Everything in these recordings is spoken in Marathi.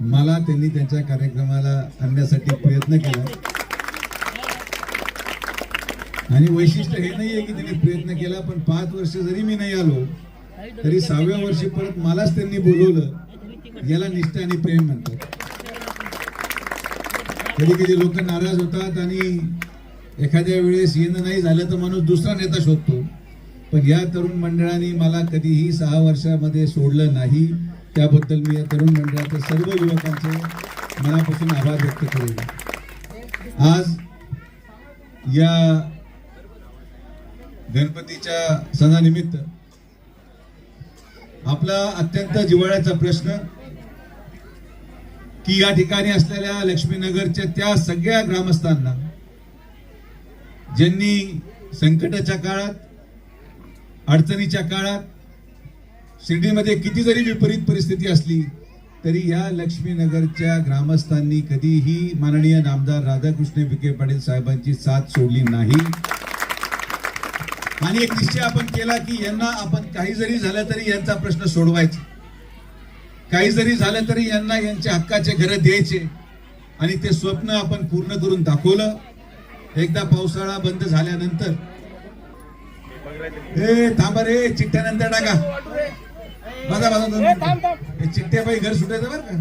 मला त्यांनी त्यांच्या कार्यक्रमाला आणण्यासाठी प्रयत्न केला. आणि वैशिष्ट्य हे नाहीये की त्यांनी प्रयत्न केला पण पाच वर्ष जरी मी नाही आलो तरी सहाव्या वर्षी परत मलाच त्यांनी बोलवलं. याला निष्ठा आणि प्रेम म्हणतात. कधी कधी लोक नाराज होतात आणि एखाद्या वेळेस येणं नाही झालं तर माणूस दुसरा नेता शोधतो. पण या तरुण मंडळाने मला कधीही सहा वर्षामध्ये सोडलं नाही. त्याबद्दल मी या तरुण मंडळाच्या सर्व युवकांचे मनापासून आभार व्यक्त करेन. आज या गणपतीच्या सणानिमित्त आपला अत्यंत जिव्हाळ्याचा प्रश्न की या ठिकाणी असलेल्या लक्ष्मीनगरच्या त्या सगळ्या ग्रामस्थांना ज्यांनी संकटाच्या काळात अडचणीच्या काळात शिर्डीमध्ये किती जरी विपरीत परिस्थिती असली तरी या लक्ष्मीनगरच्या ग्रामस्थांनी कधीही माननीय नामदार राधाकृष्ण विखे पाटील साहेबांची साथ सोडली नाही. आणि एक निश्चय आपण केला की यांना आपण काही जरी झालं तरी यांचा प्रश्न सोडवायचा. काही जरी झालं तरी यांना यांच्या हक्काचे घर द्यायचे. आणि ते स्वप्न आपण पूर्ण करून दाखवलं. एकदा पावसाळा बंद झाल्यानंतर ए थांबा रे चिठ्ठ्यानंतर टाका. बघा बघा चिठ्ठ्या बाई घर सुटायचं बरं का?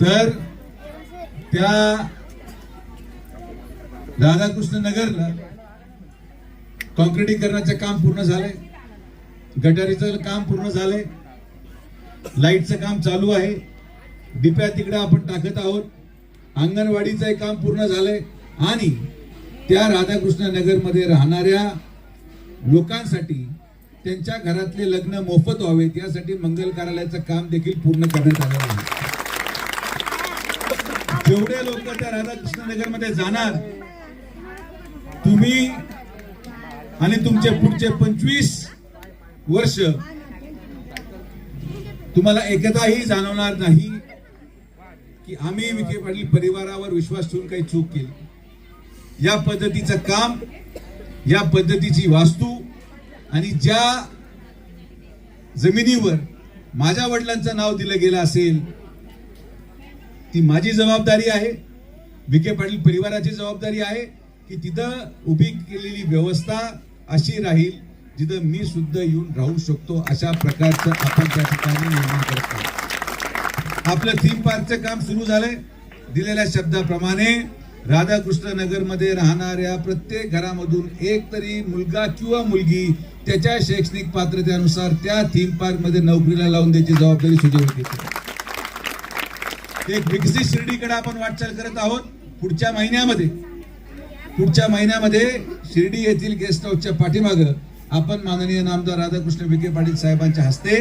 तर त्या राधाकृष्ण नगरला कॉन्क्रिटीकरणाचं काम पूर्ण झालंय. गटारीचं काम पूर्ण झालंय. लाईटचं काम चालू आहे. डिप्या तिकडे आपण टाकत आहोत. अंगणवाडीचं काम पूर्ण झालंय. आणि त्या राधाकृष्ण नगरमध्ये राहणाऱ्या लोकांसाठी त्यांच्या घरातले लग्न मोफत व्हावेत यासाठी मंगल कार्यालयाचं काम देखील पूर्ण करण्यात आलं आहे. जेवढे लोक त्या राधाकृष्ण नगरमध्ये जाणार तुम्ही आणि तुमचे पुढचे पंचवीस वर्ष तुम्हाला एकदाही जाणवणार नाही की आम्ही विखे पाटील परिवारावर विश्वास ठेवून काही चूक केली. या पद्धतीचं काम या पद्धतीची वास्तू आणि ज्या जमिनीवर माझ्या वडिलांचं नाव दिलं गेलं असेल ती माझी जबाबदारी आहे. विखे पाटील परिवाराची जबाबदारी आहे की तिथं उभी केलेली व्यवस्था अशी राहील जिथं मी सुद्धा येऊन राहू शकतो अशा प्रकारचं आपण त्या ठिकाणी निर्माण करतो. आपलं थीम पार्कचं काम सुरू झालंय. दिलेल्या शब्दाप्रमाणे राधाकृष्ण नगरमध्ये राहणाऱ्या प्रत्येक घरामधून एक तरी मुलगा किंवा मुलगी त्याच्या शैक्षणिक पात्रतेनुसार त्या थीम पार्कमध्ये नोकरीला लावून द्यायची जबाबदारी सुचवली घेते एक विकसित शिर्डीकडे आपण वाटचाल करत आहोत. पुढच्या महिन्यामध्ये पुढच्या महिन्यामध्ये शिर्डी येथील गेस्ट हाऊसच्या पाठीमागं आपण माननीय नामदार राधाकृष्ण विखे पाटील साहेबांच्या हस्ते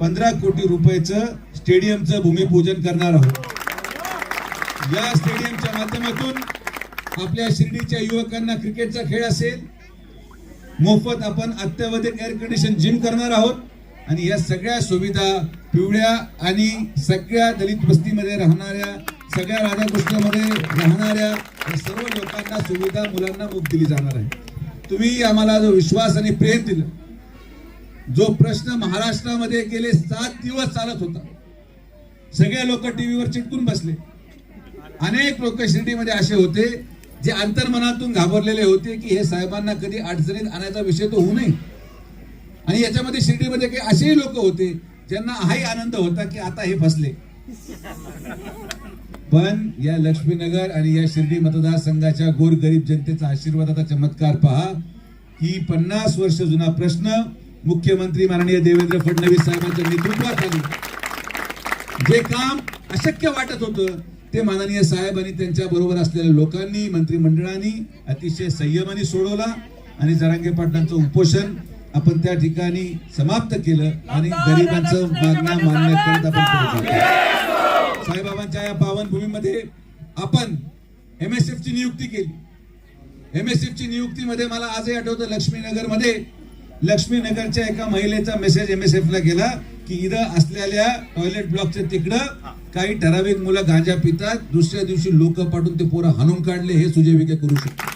पंधरा कोटी रुपयाचं स्टेडियमचं भूमिपूजन करणार आहोत. या स्टेडियमच्या माध्यमातून आपल्या शिर्डीच्या युवकांना क्रिकेटचा खेळ असेल मोफत आपण अत्यावधिक एअर कंडिशन जिम करणार आहोत आणि या सगळ्या सुविधा पिवळ्या आणि सगळ्या दलित वस्तीमध्ये राहणाऱ्या सगळ्या राधाकृष्णामध्ये राहणाऱ्या सर्व लोकांना सुविधा मुलांना मुक्त दिली जाणार आहे. तुम्ही आम्हाला जो विश्वास आणि प्रेम दिलं जो प्रश्न महाराष्ट्रामध्ये गेले सात दिवस चालत होता. सगळे लोक टीव्हीवर चिटकून बसले. अनेक लोक शिर्डीमध्ये असे होते जे अंतर्मनातून घाबरलेले होते की हे साहेबांना कधी अडचणीत आणायचा विषय तो होऊ नये. आणि याच्यामध्ये शिर्डीमध्ये काही असेही लोक होते ज्यांना हाही आनंद होता की आता हे फसले. पण या लक्ष्मीनगर आणि या शिर्डी मतदारसंघाच्या गोरगरीब जनतेचा आशीर्वादाचा चमत्कार पहा. की पन्नास वर्ष जुना प्रश्न मुख्यमंत्री माननीय देवेंद्र फडणवीस साहेबांच्या नेतृत्वाखाली. जे काम अशक्य वाटत होतं ते माननीय साहेब आणि त्यांच्या बरोबर असलेल्या लोकांनी मंत्रिमंडळाने अतिशय संयमाने सोडवला आणि जरांगे पाटलांचं उपोषण आपण त्या ठिकाणी समाप्त केलं आणि गरिबांचं मागण्या मान्य करत आपण. साईबाबांच्या या पावनभूमीमध्ये आपण एम एस एफ ची नियुक्ती केली. एम एस एफ ची नियुक्तीमध्ये मला आजही आठवतं लक्ष्मीनगरमध्ये लक्ष्मीनगरच्या एका महिलेचा मेसेज एम एस एफ ला गेला की इथं असलेल्या टॉयलेट ब्लॉकच्या तिकडं काही ठराविक मुलं गांजा पितात दुसऱ्या दिवशी लोक पाठवून ते पोरं हाणून काढले हे सुजय विखे करू शकतात.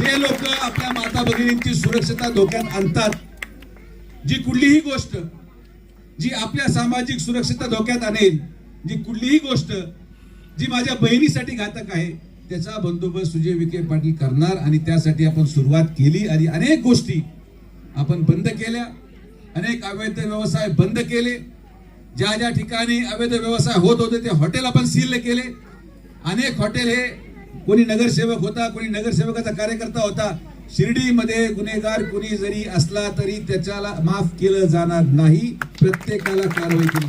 जे लोक आपल्या माता भगिनींची सुरक्षता धोक्यात आणतात जी कुठलीही गोष्ट जी आपल्या सामाजिक सुरक्षता धोक्यात आणेल जी कुठलीही गोष्ट जी माझ्या बहिणीसाठी घातक आहे त्याचा बंदोबस्त सुजय विखे पाटील करणार आणि त्यासाठी आपण सुरुवात केली आणि अनेक गोष्टी आपण बंद केल्या. अनेक अवैध व्यवसाय बंद केले. ज्या ज्या ठिकाणी अवैध व्यवसाय होत होते ते हॉटेल आपण सील केले. अनेक हॉटेल हे कोणी नगरसेवक होता कोणी नगरसेवकाचा कार्यकर्ता होता. शिर्डीमध्ये गुन्हेगार कोणी जरी असला तरी त्याच्याला माफ केलं जाणार नाही. प्रत्येकाला कारवाई केली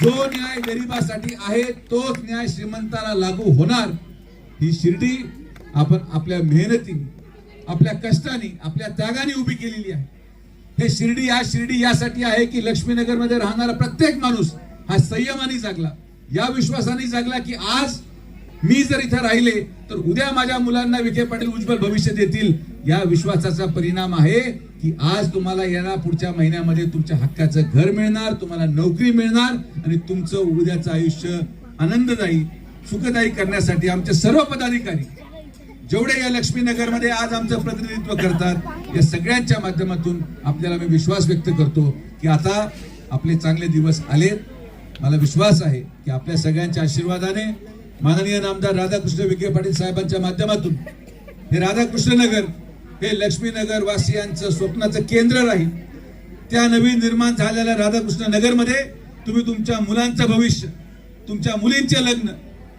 जो न्याय गरिबासाठी आहे तोच न्याय श्रीमंताला लागू होणार. ही शिर्डी आपण आपल्या मेहनतीने आपल्या कष्टाने आपल्या त्यागाने उभी केलेली आहे. हे शिर्डी हा शिर्डी यासाठी आहे की लक्ष्मीनगरमध्ये राहणारा प्रत्येक माणूस हा संयमाने जगला. या विश्वासाने जगला की आज मी जर इथं राहिले तर उद्या माझ्या मुलांना विखे पाटील उज्ज्वल भविष्य देतील. या विश्वासाचा परिणाम आहे की आज तुम्हाला येणार पुढच्या महिन्यामध्ये तुमच्या हक्काचं घर मिळणार तुम्हाला नोकरी मिळणार आणि तुमचं उद्याचं आयुष्य आनंददायी सुखदायी करण्यासाठी आमचे सर्व पदाधिकारी जेवढे या लक्ष्मीनगरमध्ये आज आमचं प्रतिनिधित्व करतात या सगळ्यांच्या माध्यमातून आपल्याला मी विश्वास व्यक्त करतो की आता आपले चांगले दिवस आलेत मला विश्वास आहे की आपल्या सगळ्यांच्या आशीर्वादाने माननीय नामदार राधाकृष्ण विखे पाटील साहेबांच्या माध्यमातून हे राधाकृष्णनगर हे लक्ष्मीनगर वासियांचं स्वप्नाचं केंद्र राहील. त्या नवीन निर्माण झालेल्या राधाकृष्ण नगरमध्ये तुम्ही तुमच्या मुलांचं भविष्य तुमच्या मुलींचे लग्न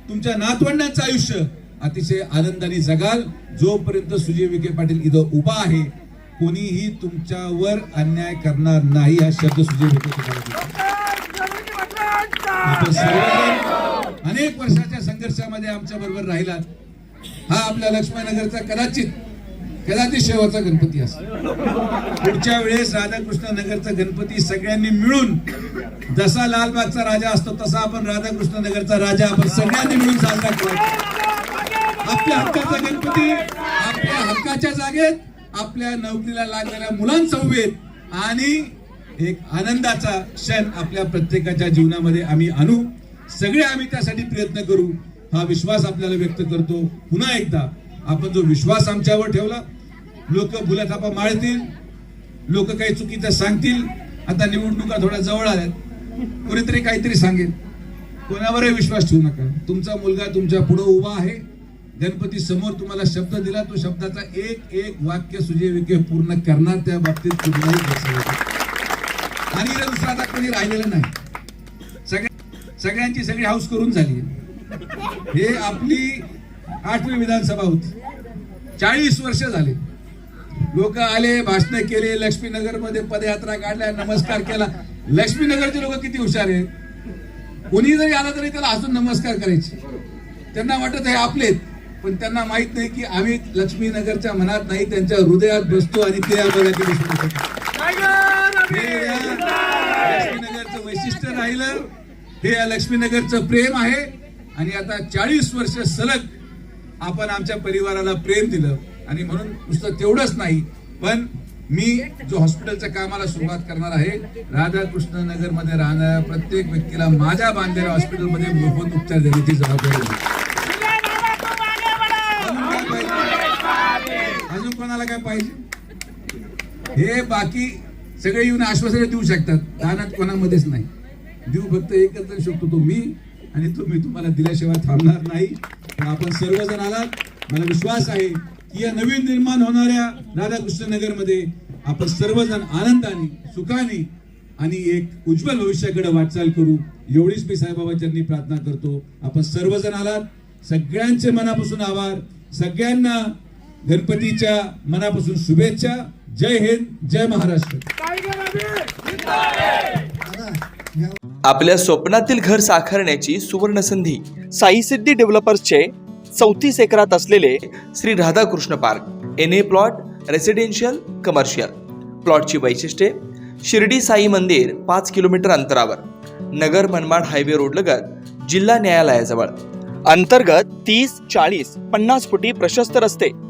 तुमच्या नातवंडांचं आयुष्य अतिशय आनंदाने जगाल. जोपर्यंत सुजय विखे पाटील इथं उभा आहे कोणीही तुमच्यावर अन्याय करणार नाही हा शब्द सुजय विखे सर्वजण अनेक वर्षाच्या संघर्षामध्ये आमच्या बरोबर राहिलात. हा आपल्या लक्ष्मणनगरचा कदाचित कदाचित शेवटचा गणपती असेल. पुढच्या वेळेस राधाकृष्ण नगरचा गणपती सगळ्यांनी मिळून जसा लालबागचा राजा असतो तसा आपण राधाकृष्ण नगरचा राजा आपण सगळ्यांनी मिळून साजरा करायचा. आपल्या हक्काचा गणपती आपल्या हक्काच्या जागेत आपल्या नोकरीला लागणाऱ्या मुलांचा आणि एक आनंदाचा क्षण आपल्या प्रत्येकाच्या जीवनामध्ये आम्ही आणू. सगळे आम्ही त्यासाठी प्रयत्न करू. हा विश्वास आपल्याला व्यक्त करतो. पुन्हा एकदा आपण जो विश्वास आमच्यावर ठेवला लोक भुलाथापा माळतील लोक काही चुकीचं सांगतील आता निवडणुका थोड्या जवळ आल्यात. कोणीतरी काहीतरी सांगेल. कोणावरही विश्वास ठेवू नका. तुमचा मुलगा तुमच्या पुढं उभा आहे. गणपती समोर तुम्हाला शब्द दिला तो शब्दाचा एक एक वाक्य सुजय विखे पूर्ण करणार त्या बाबतीत कुठलाही आणि दुसरा आता कोणी राहिलेलं नाही. सगळ्या सगळ्यांची सगळी हाऊस करून झाली. हे आपली आठवी विधानसभा होती. चाळीस वर्ष झाले. लोक आले भाषण केले लक्ष्मीनगरमध्ये पदयात्रा काढल्या नमस्कार केला. लक्ष्मीनगरचे लोक किती हुशार आहेत? कोणी जरी आला तरी त्याला अजून नमस्कार करायचे. त्यांना वाटत हे आपलेत पण त्यांना माहीत नाही की आम्ही लक्ष्मीनगरच्या मनात नाही त्यांच्या हृदयात बसतो आणि ते आम्हाला लक्ष्मीनगरचं वैशिष्ट्य राहिलं. हे या लक्ष्मीनगरचं प्रेम आहे. आणि आता चाळीस वर्ष सलग आपण आमच्या परिवाराला प्रेम दिलं. आणि म्हणून नुसतं तेवढंच नाही पण मी जो हॉस्पिटलच्या कामाला सुरुवात करणार आहे राधाकृष्ण नगरमध्ये राहणाऱ्या प्रत्येक व्यक्तीला माझ्या बांधलेल्या हॉस्पिटलमध्ये मोफत उपचार देण्याची जबाबदारी आहे. अजून काय पाहिजे? अजून कोणाला काय पाहिजे? हे बाकी सगळे येऊन आश्वासन देऊ शकतात. दानात कोणामध्येच नाही. देऊ फक्त एकच जण शकतो तो मी आणि तो मी तुम्हाला दिल्याशिवाय थांबणार नाही. पण आपण सर्वजण आलात. मला विश्वास आहे की या नवीन निर्माण होणाऱ्या राधाकृष्ण नगरमध्ये आपण सर्वजण आनंदाने सुखाने आणि एक उज्ज्वल भविष्याकडे वाटचाल करू. एवढीच मी साईबाबांच्यांनी प्रार्थना करतो. आपण सर्वजण आलात. सगळ्यांचे मनापासून आभार. सगळ्यांना गणपतीच्या मनापासून शुभेच्छा. जय हिंद जय महाराष्ट्र. आपल्या स्वप्नातील घर साकारण्याची सुवर्ण संधी साई सिद्धी डेव्हलपर्सचे चौतीस एकरात असलेले Shri Radhakrishna park N A plot residential commercial प्लॉटची वैशिष्ट्ये शिर्डी साई मंदिर पाच किलोमीटर अंतरावर नगर मनमाड हायवे रोड लगत जिल्हा न्यायालयाजवळ. अंतर्गत तीस चाळीस पन्नास फुटी प्रशस्त रस्ते.